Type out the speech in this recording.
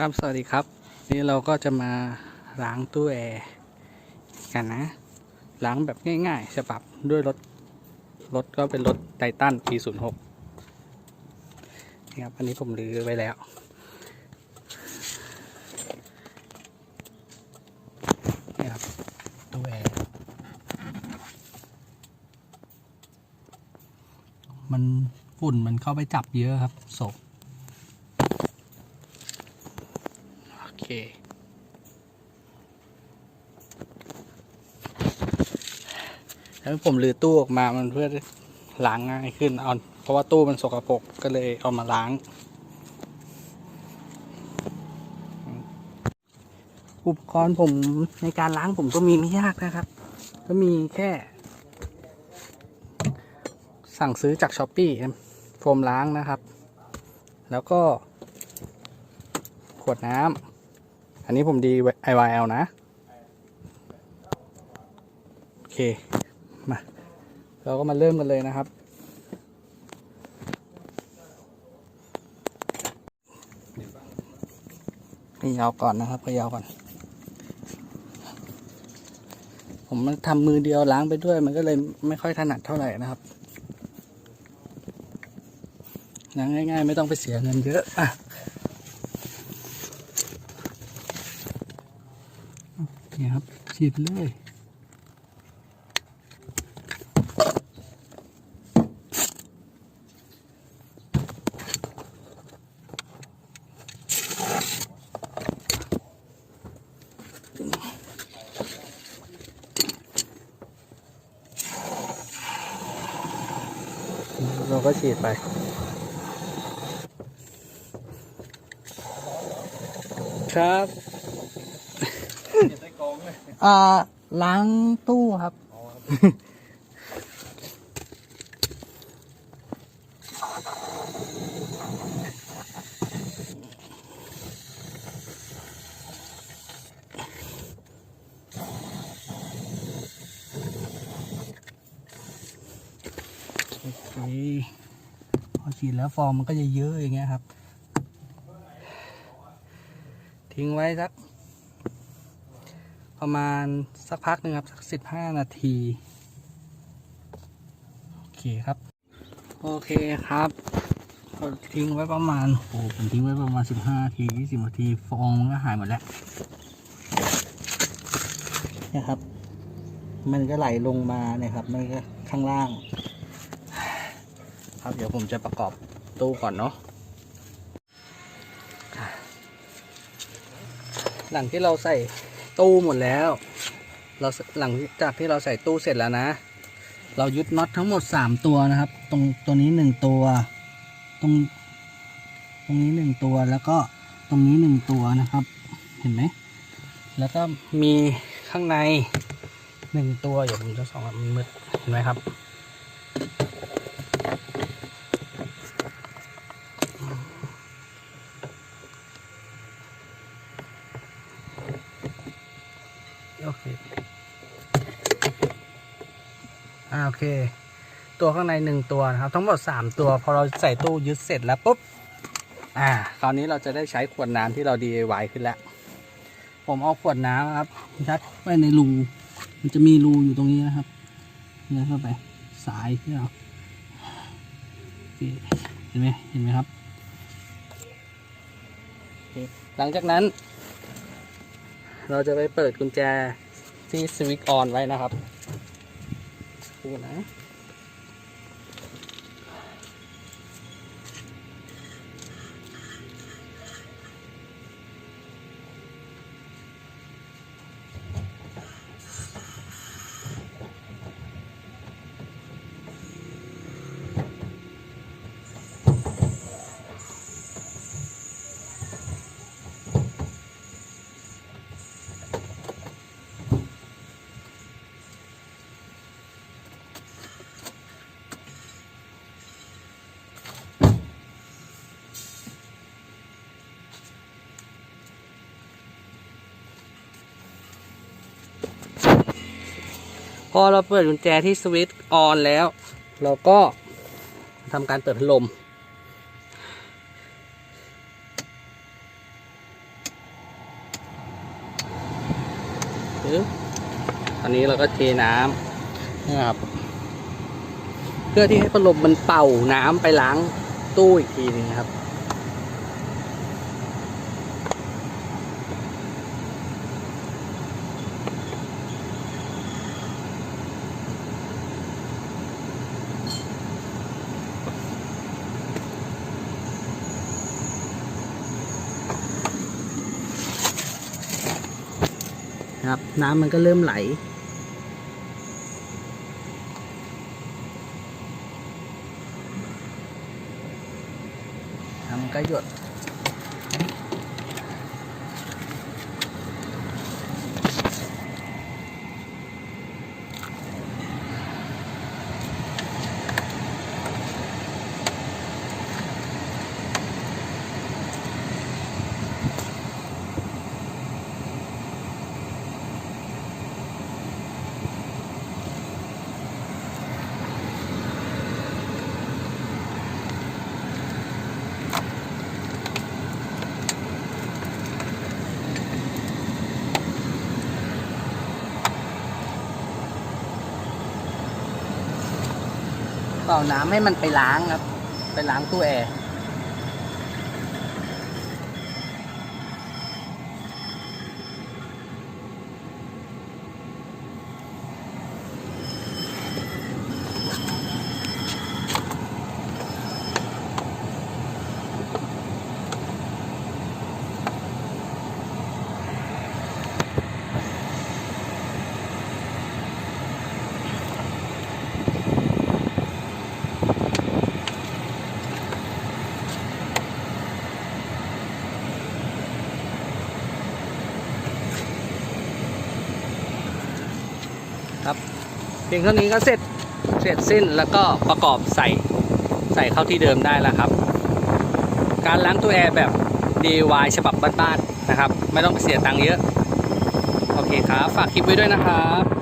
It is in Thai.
ครับ สวัสดีครับ นี่เราก็จะมาล้างตู้แอร์กันนะ ล้างแบบง่ายๆฉบับด้วยรถ รถก็เป็นรถไททันปี 06นี่ครับ อันนี้ผมรื้อไว้แล้ว นี่ครับ ตู้แอร์ มันฝุ่นมันเข้าไปจับเยอะครับศพ โอ เค แล้วผมรื้อตู้ออกมามันเพื่อล้างง่ายขึ้นเอาเพราะว่าตู้มันสกปรกก็เลยเอามาล้าง อุปกรณ์ผมในการล้างผมก็มีไม่ยากนะครับ ก็มีแค่ สั่งซื้อจากช้อปปี้โฟมล้างนะครับ แล้วก็ขวดน้ำ อันนี้ผมดี IYL นะ โอเค มา เราก็มาเริ่มกันเลยนะครับ พยาวก่อนนะครับพยาวก่อน ผมมันทำมือเดียวล้างไปด้วย มันก็เลยไม่ค่อยถนัดเท่าไหร่นะครับล้างง่าย ๆ ไม่ต้องไปเสียเงินเยอะ อะ นี่ครับฉีดเลยเราก็ฉีดไปครับ อ่าล้างตู้ครับ โอเคพอฉีดแล้วฟองมันก็จะเยอะอย่างเงี้ยครับ ทิ้งไว้สัก ประมาณสักพักหนึ่งครับ สักสิบห้านาที โอเคครับ โอเคครับก็ทิ้งไว้ประมาณโอ้ผมทิ้งไว้ประมาณสิบห้านาทียี่สิบนาทีฟองมันก็หายหมดแล้วเนี่ยครับ มันก็ไหลลงมาเนี่ยครับ มันก็ข้างล่าง ครับเดี๋ยวผมจะประกอบตู้ก่อนเนาะหลังที่เราใส่ ตู้หมดแล้ว เราหลังจากที่เราใส่ตู้เสร็จแล้วนะ เรายึดน็อตทั้งหมดสามตัวนะครับ ตรงตัวนี้หนึ่งตัว ตรง ตรงนี้หนึ่งตัวแล้วก็ตรงนี้หนึ่งตัวนะครับ เห็นไหม แล้วก็มีข้างในหนึ่งตัวเดี๋ยวผมจะสองมันมืดเห็นไหมครับ อ่าโอเค ตัวข้างในหนึ่งตัวนะครับ ทั้งหมดสามตัว พอเราใส่ตู้ยึดเสร็จแล้วปุ๊บ อ่า คราวนี้เราจะได้ใช้ขวดน้ำที่เรา DIY ขึ้นแล้ว ผมเอาขวดน้ำครับยัดไปในรู มันจะมีรูอยู่ตรงนี้นะครับยัดเข้าไป สายที่เราโอเห็นไหมเห็นไหมครับ หลังจากนั้น เราจะไปเปิดกุญแจที่สวิตช์ออนไว้นะครับ ดู อเราเปิดกุญแจที่สวิตช์ออนแล้ว เราก็ทำการเปิดพัดลม ตอนนี้เราก็เทน้ำนะครับ เพื่อที่ให้พัดลมมันเป่าน้ำไปล้างตู้อีกทีนึงครับ นะครับ น้ำมันก็เริ่มไหล น้ำมันก็หยด เอาน้ำให้มันไปล้างครับ ไปล้างตู้แอร์ ครับเพียงเท่านี้ก็เสร็จเสร็จสิ้นแล้วก็ประกอบใส่ใส่เข้าที่เดิมได้แล้วครับ การล้างตู้แอร์แบบ DIY ฉบับบ้านๆนะครับ ไม่ต้องไปเสียตังค์เยอะ โอเคครับ ฝากคลิปไว้ด้วยนะครับ